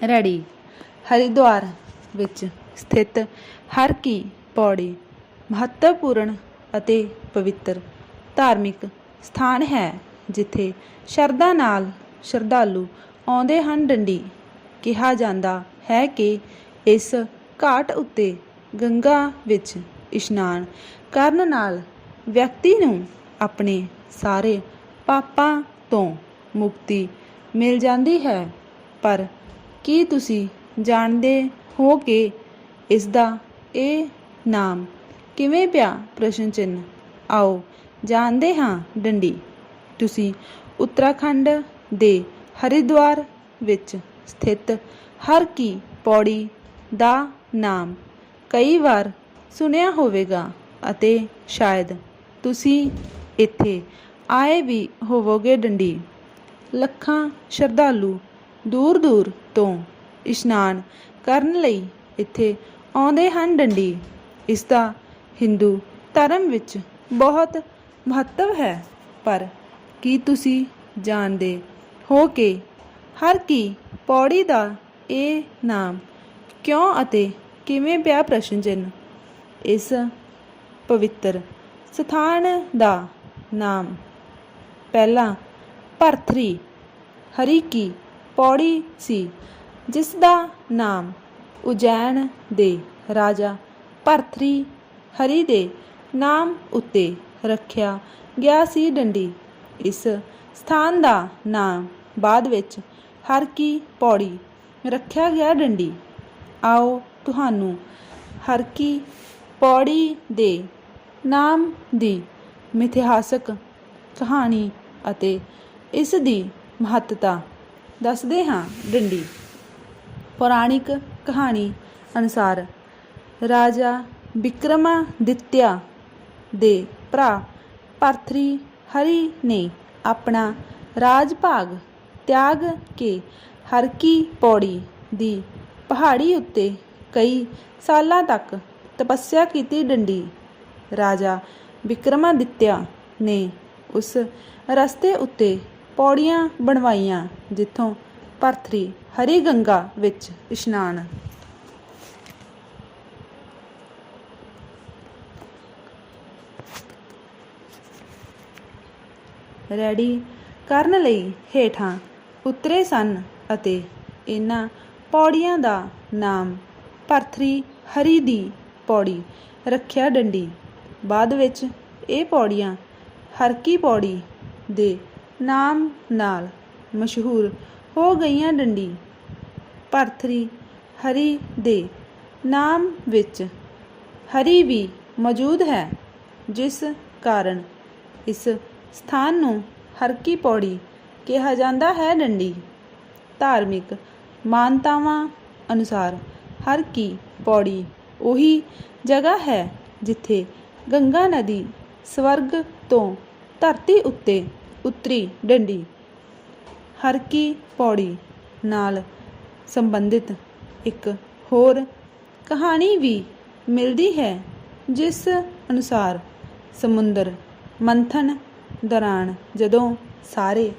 Ready. Haridwar ਵਿੱਚ ਸਥਿਤ ਹਰ ਕੀ ਪੌੜੀ ਮਹੱਤਵਪੂਰਨ ਅਤੇ ਪਵਿੱਤਰ ਧਾਰਮਿਕ ਸਥਾਨ ਹੈ, ਜਿੱਥੇ ਸ਼ਰਧਾ ਨਾਲ ਸ਼ਰਧਾਲੂ ਆਉਂਦੇ ਹਨ। ਡੰਡੀ ਕਿਹਾ ਜਾਂਦਾ ਹੈ ਕਿ ਇਸ ਘਾਟ ਉੱਤੇ ਗੰਗਾ ਵਿੱਚ ਇਸ਼ਨਾਨ ਕਰਨ ਨਾਲ ਵਿਅਕਤੀ ਨੂੰ ਆਪਣੇ ਸਾਰੇ ਪਾਪਾਂ ਤੋਂ ਮੁਕਤੀ ਮਿਲ ਜਾਂਦੀ ਹੈ, ਪਰ ਕੀ ਤੁਸੀਂ ਜਾਣਦੇ ਹੋ ਕਿ ਇਸ ਦਾ ਇਹ ਨਾਮ ਕਿਵੇਂ ਪਿਆ? ਪ੍ਰਸ਼ਨ ਚਿੰਨ੍ਹ। ਆਓ ਜਾਣਦੇ ਹਾਂ ਡੰਡੀ। ਤੁਸੀਂ ਉੱਤਰਾਖੰਡ ਦੇ ਹਰਿਦੁਆਰ ਵਿੱਚ ਸਥਿਤ ਹਰ ਕੀ ਪੌੜੀ ਦਾ ਨਾਮ ਕਈ ਵਾਰ ਸੁਣਿਆ ਹੋਵੇਗਾ ਅਤੇ ਸ਼ਾਇਦ ਤੁਸੀਂ ਇੱਥੇ ਆਏ ਵੀ ਹੋਵੋਗੇ ਡੰਡੀ। ਲੱਖਾਂ ਸ਼ਰਧਾਲੂ ਦੂਰ ਦੂਰ ਤੋਂ ਇਸ਼ਨਾਨ ਕਰਨ ਲਈ ਇੱਥੇ ਆਉਂਦੇ ਹਨ ਡੰਡੀ। ਇਸ ਦਾ ਹਿੰਦੂ ਧਰਮ ਵਿੱਚ ਬਹੁਤ ਮਹੱਤਵ ਹੈ। ਪਰ ਕੀ ਤੁਸੀਂ ਜਾਣਦੇ ਹੋ ਕਿ ਹਰ ਕੀ ਪੌੜੀ ਦਾ ਇਹ ਨਾਮ ਕਿਉਂ ਅਤੇ ਕਿਵੇਂ ਪਿਆ ਪ੍ਰਸ਼ਨ ਚਿੰਨ੍ਹ ਇਸ ਪਵਿੱਤਰ ਸਥਾਨ ਦਾ ਨਾਮ ਪਹਿਲਾਂ ਭਰਥਰੀ ਹਰੀ ਕੀ ਪੌੜੀ ਸੀ, ਜਿਸ ਦਾ ਨਾਮ ਉਜੈਨ ਦੇ ਰਾਜਾ ਭਰਥਰੀ ਹਰੀ ਦੇ ਨਾਮ ਉੱਤੇ ਰੱਖਿਆ ਗਿਆ ਸੀ ਡੰਡੀ। ਇਸ ਸਥਾਨ ਦਾ ਨਾਮ ਬਾਅਦ ਵਿੱਚ ਹਰ ਕੀ ਪੌੜੀ ਰੱਖਿਆ ਗਿਆ ਡੰਡੀ। ਆਓ ਤੁਹਾਨੂੰ ਹਰ ਕੀ ਪੌੜੀ ਦੇ ਨਾਮ ਦੀ ਮਿਥਿਹਾਸਕ ਕਹਾਣੀ ਅਤੇ ਇਸ ਦੀ ਮਹੱਤਤਾ ਦੱਸਦੇ ਹਾਂ ਡੰਡੀ। ਪੌਰਾਣਿਕ ਕਹਾਣੀ ਅਨੁਸਾਰ ਰਾਜਾ ਵਿਕਰਮਾਦਿੱਤਿਆ ਦੇ ਭਰਾ ਭਰਥਰੀ ਹਰੀ ਨੇ ਆਪਣਾ ਰਾਜ ਭਾਗ ਤਿਆਗ ਕੇ ਹਰਕੀ ਪੌੜੀ ਦੀ ਪਹਾੜੀ ਉੱਤੇ ਕਈ ਸਾਲਾਂ ਤੱਕ ਤਪੱਸਿਆ ਕੀਤੀ ਡੰਡੀ। ਰਾਜਾ ਵਿਕਰਮਾਦਿੱਤਿਆ ਨੇ ਉਸ ਰਸਤੇ ਉੱਤੇ ਪੌੜੀਆਂ ਬਣਵਾਈਆਂ, ਜਿੱਥੋਂ ਭਰਥਰੀ ਹਰੀ ਗੰਗਾ ਵਿੱਚ ਇਸ਼ਨਾਨ। ਰੈਡੀ ਕਰਨ ਲਈ ਹੇਠਾਂ ਉਤਰੇ ਸਨ ਅਤੇ ਇਹਨਾਂ ਪੌੜੀਆਂ ਦਾ ਨਾਮ ਭਰਥਰੀ ਹਰੀ ਦੀ ਪੌੜੀ ਰੱਖਿਆ ਡੰਡੀ। ਬਾਅਦ ਵਿੱਚ ਇਹ ਪੌੜੀਆਂ ਹਰਕੀ ਪੌੜੀ ਦੇ ਨਾਮ ਨਾਲ ਮਸ਼ਹੂਰ ਹੋ ਗਈਆਂ ਡੰਡੀ। ਭਰਥਰੀ ਹਰੀ ਦੇ ਨਾਮ ਵਿੱਚ ਹਰੀ ਵੀ ਮੌਜੂਦ ਹੈ, ਜਿਸ ਕਾਰਨ ਇਸ ਸਥਾਨ ਨੂੰ ਹਰਕੀ ਪੌੜੀ ਕਿਹਾ ਜਾਂਦਾ ਹੈ ਡੰਡੀ। ਧਾਰਮਿਕ ਮਾਨਤਾਵਾਂ ਅਨੁਸਾਰ ਹਰ ਕੀ ਪੌੜੀ ਉਹੀ ਜਗ੍ਹਾ ਹੈ ਜਿੱਥੇ ਗੰਗਾ ਨਦੀ ਸਵਰਗ ਤੋਂ ਧਰਤੀ ਉੱਤੇ ਉੱਤਰੀ ਡੰਡੀ। ਹਰਕੀ ਪੌੜੀ ਨਾਲ ਸੰਬੰਧਿਤ ਇੱਕ ਹੋਰ ਕਹਾਣੀ ਵੀ ਮਿਲਦੀ ਹੈ, ਜਿਸ ਅਨੁਸਾਰ ਸਮੁੰਦਰ ਮੰਥਨ ਦੌਰਾਨ ਜਦੋਂ ਸਾਰੇ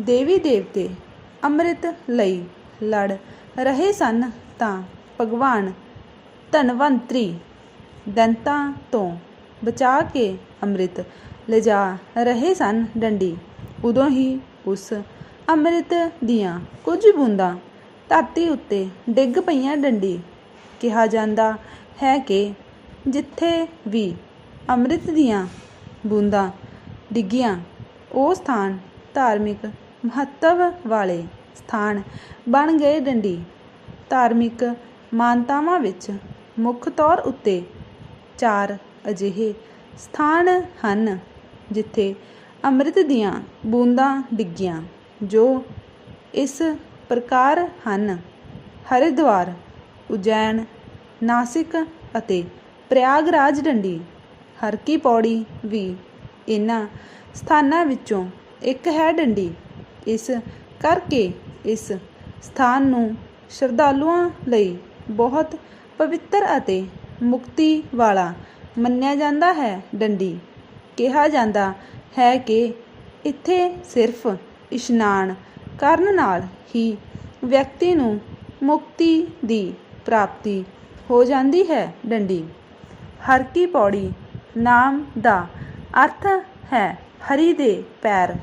ਦੇਵੀ ਦੇਵਤੇ ਅੰਮ੍ਰਿਤ ਲਈ ਲੜ ਰਹੇ ਸਨ ਤਾਂ ਭਗਵਾਨ ਧਨਵੰਤਰੀ ਦੰਤਾਂ ਤੋਂ ਬਚਾ ਕੇ ਅੰਮ੍ਰਿਤ ਲਿਜਾ ਰਹੇ ਸਨ ਡੰਡੀ। ਉਦੋਂ ਹੀ ਉਸ ਅੰਮ੍ਰਿਤ ਦੀਆਂ ਕੁਝ ਬੂੰਦਾਂ ਧਰਤੀ ਉੱਤੇ ਡਿੱਗ ਪਈਆਂ ਡੰਡੀ। ਕਿਹਾ ਜਾਂਦਾ ਹੈ ਕਿ ਜਿੱਥੇ ਵੀ ਅੰਮ੍ਰਿਤ ਦੀਆਂ ਬੂੰਦਾਂ ਡਿੱਗੀਆਂ, ਉਹ ਸਥਾਨ ਧਾਰਮਿਕ ਮਹੱਤਵ ਵਾਲੇ ਸਥਾਨ ਬਣ ਗਏ ਡੰਡੀ। ਧਾਰਮਿਕ ਮਾਨਤਾਵਾਂ ਵਿੱਚ ਮੁੱਖ ਤੌਰ ਉੱਤੇ ਚਾਰ ਅਜਿਹੇ ਸਥਾਨ ਹਨ। ਜਿੱਥੇ ਅੰਮ੍ਰਿਤ ਦੀਆਂ ਬੂੰਦਾਂ ਡਿੱਗੀਆਂ, ਜੋ ਇਸ ਪ੍ਰਕਾਰ ਹਨ। ਹਰਿਦੁਆਰ, ਉਜੈਨ, ਨਾਸਿਕ ਅਤੇ ਪ੍ਰਯਾਗਰਾਜ ਡੰਡੀ। ਹਰਕੀ ਪੌੜੀ ਵੀ ਇਹਨਾਂ ਸਥਾਨਾਂ ਵਿੱਚੋਂ ਇੱਕ ਹੈ ਡੰਡੀ। ਇਸ ਕਰਕੇ ਇਸ ਸਥਾਨ ਨੂੰ ਸ਼ਰਧਾਲੂਆਂ ਲਈ ਬਹੁਤ ਪਵਿੱਤਰ ਅਤੇ ਮੁਕਤੀ ਵਾਲਾ ਮੰਨਿਆ ਜਾਂਦਾ ਹੈ ਡੰਡੀ। ਕਿਹਾ ਜਾਂਦਾ ਹੈ ਕਿ ਇੱਥੇ ਸਿਰਫ ਇਸ਼ਨਾਨ ਕਰਨ ਨਾਲ ਹੀ ਵਿਅਕਤੀ ਨੂੰ ਮੁਕਤੀ ਦੀ ਪ੍ਰਾਪਤੀ ਹੋ ਜਾਂਦੀ ਹੈ, ਡੰਡੀ। ਹਰ ਕੀ ਪੌੜੀ ਨਾਮ ਦਾ ਅਰਥ ਹੈ ਹਰੀ ਦੇ ਪੈਰ।